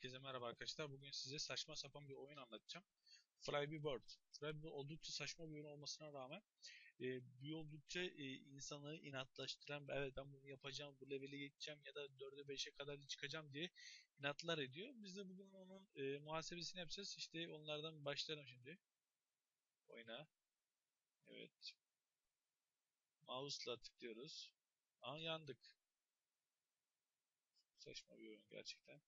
Herkese merhaba arkadaşlar. Bugün size saçma sapan bir oyun anlatacağım. Flappy Bird. Bird oldukça saçma bir oyun olmasına rağmen e, bir oldukça e, insanı inatlaştıran evet ben bunu yapacağım, bu leveli geçeceğim ya da 4'e 5'e kadar çıkacağım diye inatlar ediyor. Biz de bugün onun e, muhasebesini yapacağız. İşte onlardan başlayalım şimdi. Oyuna. Evet. Mouse'la tıklıyoruz. Aa yandık. Saçma bir oyun gerçekten.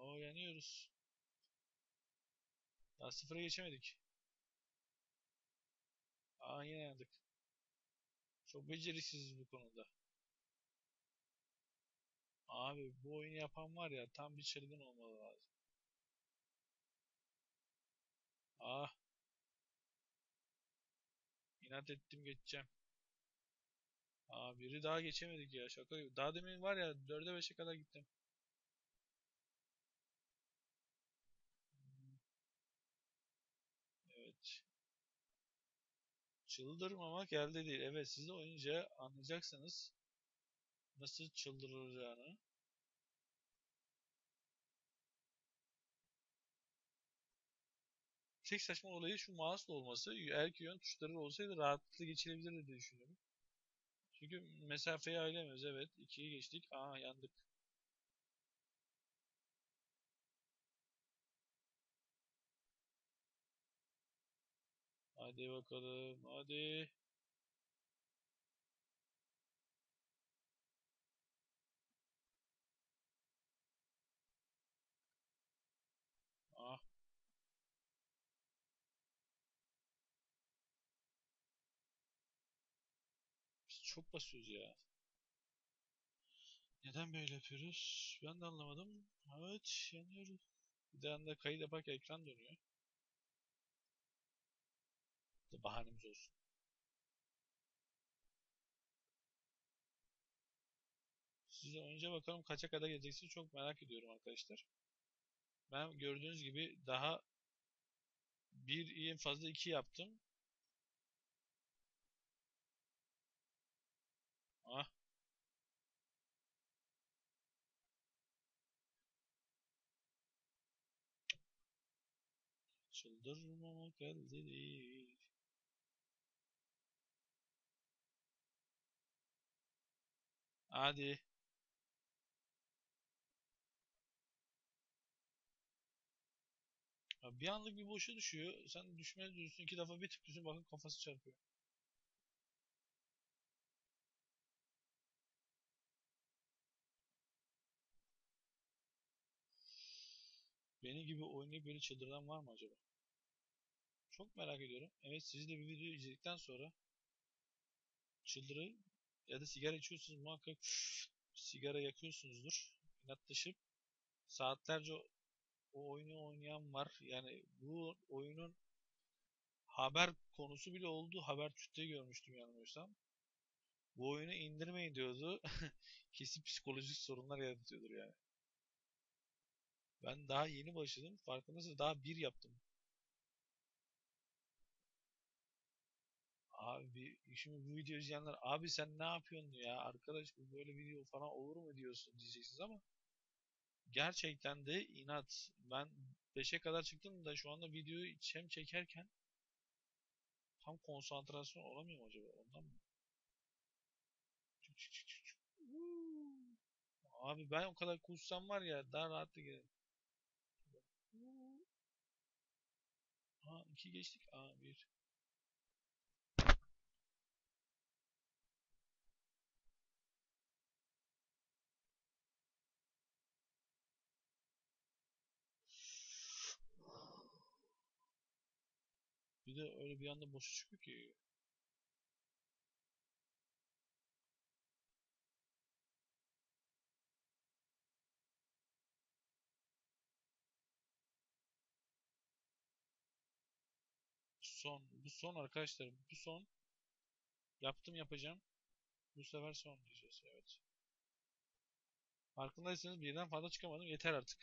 Oo yanıyoruz. Daha sıfıra geçemedik. Aa yine yandık. Çok beceriksiziz bu konuda. Abi bu oyunu yapan var ya tam bir çılgın olmalı lazım. Ah. İnat ettim geçeceğim. Aa biri daha geçemedik ya şaka gibi. Daha demin var ya 4'e 5'e kadar gittim. Evet. Çıldırmamak elde değil. Evet siz oynayınca anlayacaksınız nasıl çıldıracağını. Tek saçma olayı şu mouse olması. Eğer ki yön tuşları olsaydı rahatlıkla geçilebilirdi diye düşünüyorum. Çünkü mesafeyi ailemiyoruz. Evet. 2'yi geçtik. Aa yandık. Hadi bakalım. Hadi. Ah. Biz çok basıyoruz ya. Neden böyle yapıyoruz? Ben de anlamadım. Evet, yanıyoruz. Bir de anda kayıt yaparken ekran dönüyor. Da bahanemiz olsun. Size önce bakalım kaça kadar geleceksiniz çok merak ediyorum arkadaşlar. Ben gördüğünüz gibi daha bir en fazla iki yaptım. Ah. Çıldırmamak elde değil. Hadi. Ya bir anlık bir boşa düşüyor. Sen düşmeye diyorsun iki defa bir tıklıyorsun bakın kafası çarpıyor. Beni gibi oynayıp böyle çıldıran var mı acaba? Çok merak ediyorum. Evet siz de bir video izledikten sonra çıldırı ya da sigara içiyorsunuz muhakkak sigara yakıyorsunuzdur. İnatlaşıp saatlerce o oyunu oynayan var. Yani bu oyunun haber konusu bile oldu. Habertürk'te görmüştüm yanılmıyorsam. Bu oyunu indirmeyin diyordu. Kesin psikolojik sorunlar yaratıyordur yani. Ben daha yeni başladım. Farkındasınız daha bir yaptım. abi bir şimdi bu video izleyenler abi sen ne yapıyorsun ya arkadaş bu böyle video falan olur mu diyorsun diyeceksiniz ama gerçekten de inat. Ben 5'e kadar çıktım da şu anda videoyu hem çekerken tam konsantrasyon olamıyorum acaba ondan mı? Çık çık çık çık. Abi ben o kadar kussam var ya daha rahatlı giderim. A2 geçtik. A1. Bir de öyle bir anda boşa çıkıyor ki. Son. Bu son arkadaşlar. Bu son. Yaptım yapacağım. Bu sefer son diyeceğiz. Evet. Farkındaysanız birden fazla çıkamadım. Yeter artık.